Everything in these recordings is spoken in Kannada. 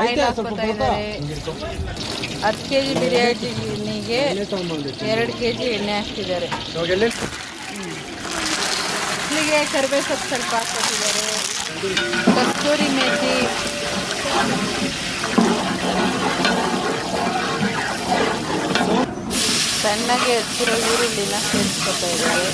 ಆಯಿಲ್ ಹಾಕ್ಕೊತಾ ಇದ್ದಾರೆ ಹತ್ತು ಕೆ ಜಿ ಬಿರಿಯಾನಿಗೆ ಎರಡು ಕೆ ಜಿ ಎಣ್ಣೆ ಹಾಕ್ತಿದ್ದಾರೆ ಇಲ್ಲಿಗೆ ಕರಿಬೇವು ಸೊಪ್ಪು ಸ್ವಲ್ಪ ಹಾಕ್ಕೊತಿದ್ದಾರೆ ಕಸ್ತೂರಿ ಮೇಥಿ. ಸಣ್ಣಗೆ ಹಚ್ಚಿರೋ ಈರುಳ್ಳಿನ ಸೇರಿಸ್ಕೊತಾ ಇದ್ದಾರೆ.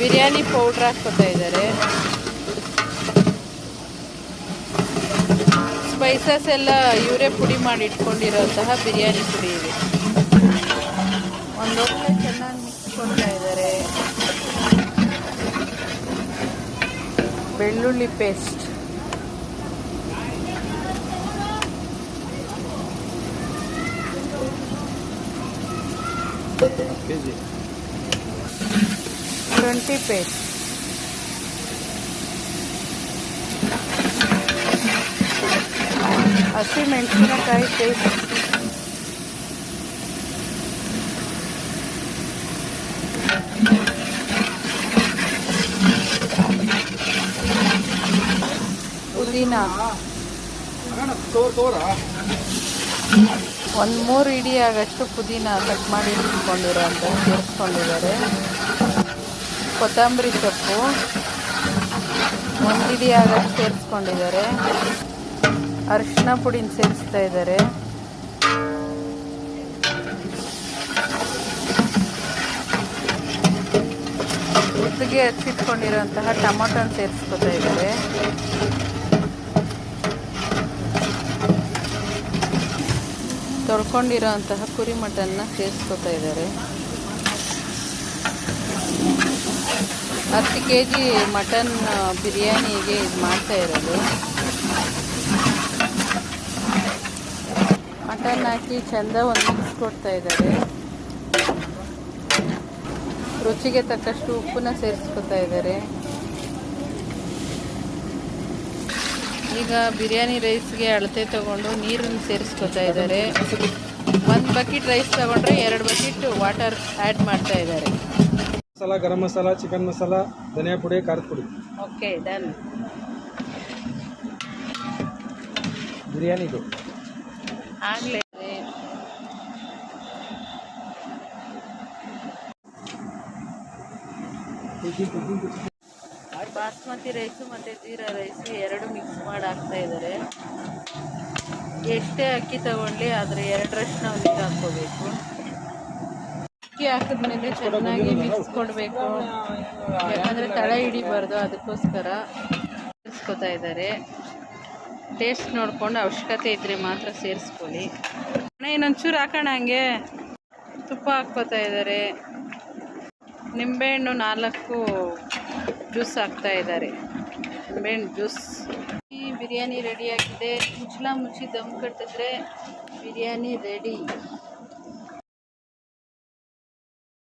ಬಿರಿಯಾನಿ ಪೌಡ್ರ್ ಹಾಕ್ಕೊತಾ ಇದ್ದಾರೆ. ಸ್ಪೈಸಸ್ ಎಲ್ಲ ಇವರೇ ಪುಡಿ ಮಾಡಿ ಇಟ್ಕೊಂಡಿರೋಂತಹ ಬಿರಿಯಾನಿ ಪುಡಿ ಇದೆ. ಒಂದು ಚೆನ್ನಾಗಿ ಮಿಕ್ಸ್ ಕೊಡ್ತಾ ಇದ್ದಾರೆ. ಬೆಳ್ಳುಳ್ಳಿ ಪೇಸ್ಟ್ ಶುಂಠಿ ಪೇಸ್ಟ್ ಹಸಿ ಮೆಣಸಿನಕಾಯಿ ಪೇಸ್ಟ್ ಪುದೀನ ಒಂದು ಮೂರು ಇಡಿ ಆಗಷ್ಟು ಪುದೀನ ಕಟ್ ಮಾಡಿ ಇಟ್ಕೊಂಡಿರೋ ಅಂತ ಸೇರಿಸ್ಕೊಂಡಿದ್ದಾರೆ ಕೊತ್ತಂಬರಿ ಸೊಪ್ಪು. ಒಂದಿಡಿ ಸೇರಿಸ್ಕೊಂಡಿದ್ದಾರೆ. ಅರಿಶಿನ ಪುಡಿನ ಸೇರಿಸ್ತಾ ಇದ್ದಾರೆ. ಉದ್ದಿಗೆ ಹಚ್ಚಿಟ್ಕೊಂಡಿರೋಂತಹ ಟೊಮೊಟೊನ ಸೇರಿಸ್ಕೊತಾ ಇದ್ದಾರೆ. ತೊಳ್ಕೊಂಡಿರೋಂತಹ ಕುರಿ ಮಟನ್ನ ಸೇರಿಸ್ಕೊತಾ ಇದ್ದಾರೆ. ಹತ್ತು ಕೆ ಜಿ ಮಟನ್ ಬಿರಿಯಾನಿಗೆ ಇದು ಮಾಡ್ತಾ ಇರೋದು. ಮಟನ್ ಹಾಕಿ ಚೆಂದ ಒಂದು ಮಿಕ್ಸ್ ಕೊಡ್ತಾ ಇದ್ದಾರೆ. ರುಚಿಗೆ ತಕ್ಕಷ್ಟು ಉಪ್ಪನ್ನ ಸೇರಿಸ್ಕೊತಾ ಇದ್ದಾರೆ. ಈಗ ಬಿರಿಯಾನಿ ರೈಸ್ಗೆ ಅಳತೆ ತಗೊಂಡು ನೀರನ್ನು ಸೇರಿಸ್ಕೊತಾ ಇದ್ದಾರೆ. ಒಂದು ಬಕೆಟ್ ರೈಸ್ ತಗೊಂಡ್ರೆ ಎರಡು ಬಕೆಟ್ ವಾಟರ್ ಆ್ಯಡ್ ಮಾಡ್ತಾ ಇದ್ದಾರೆ. ಮಸಾಲ ಗರಂ ಮಸಾಲ ಚಿಕನ್ ಮಸಾಲ ಧನಿಯಾ ಪುಡಿ ಖಾರದ ಪುಡಿ. Okay done. ಬಿರಿಯಾನಿದು ಆಗಲೇ. ಬಾಸ್ಮತಿ ರೈಸು ಮತ್ತೆ ಜೀರಾ ರೈಸು ಎರಡು ಮಿಕ್ಸ್ ಮಾಡಿ ಹಾಕ್ತಾ ಇದ್ದಾರೆ. ಎಷ್ಟೇ ಅಕ್ಕಿ ತಗೊಳ್ಳಿ ಆದರೆ ಎರಡರಷ್ಟು ನಾವು ನೀರು ಹಾಕ್ಕೋಬೇಕು. ಅಕ್ಕಿ ಹಾಕಿದ್ಮೇಲೆ ಚೆನ್ನಾಗಿ ಮಿಕ್ಸ್ ಕೊಡಬೇಕು. ಯಾಕಂದರೆ ತಳ ಹಿಡಿಬಾರ್ದು, ಅದಕ್ಕೋಸ್ಕರ ಸೇರಿಸ್ಕೊತಾ ಇದ್ದಾರೆ. ಟೇಸ್ಟ್ ನೋಡ್ಕೊಂಡು ಅವಶ್ಯಕತೆ ಇದ್ದರೆ ಮಾತ್ರ ಸೇರಿಸ್ಕೊಳ್ಳಿ. ಅಣ್ಣ ಇನ್ನೊಂಚೂರು ಹಾಕೋಣ ಹಂಗೆ. ತುಪ್ಪ ಹಾಕ್ಕೋತಾ ಇದ್ದಾರೆ. ನಿಂಬೆಹಣ್ಣು ನಾಲ್ಕು ಜ್ಯೂಸ್ ಹಾಕ್ತಾ ಇದ್ದಾರೆ. ನಿಂಬೆಹಣ್ಣು ಜ್ಯೂಸ್. ಈ ಬಿರಿಯಾನಿ ರೆಡಿಯಾಗಿದೆ ಮುಚ್ಚಲ ಮುಚ್ಚಿ ದಮ್ ಕಟ್ಟಿದ್ರೆ ಬಿರಿಯಾನಿ ರೆಡಿ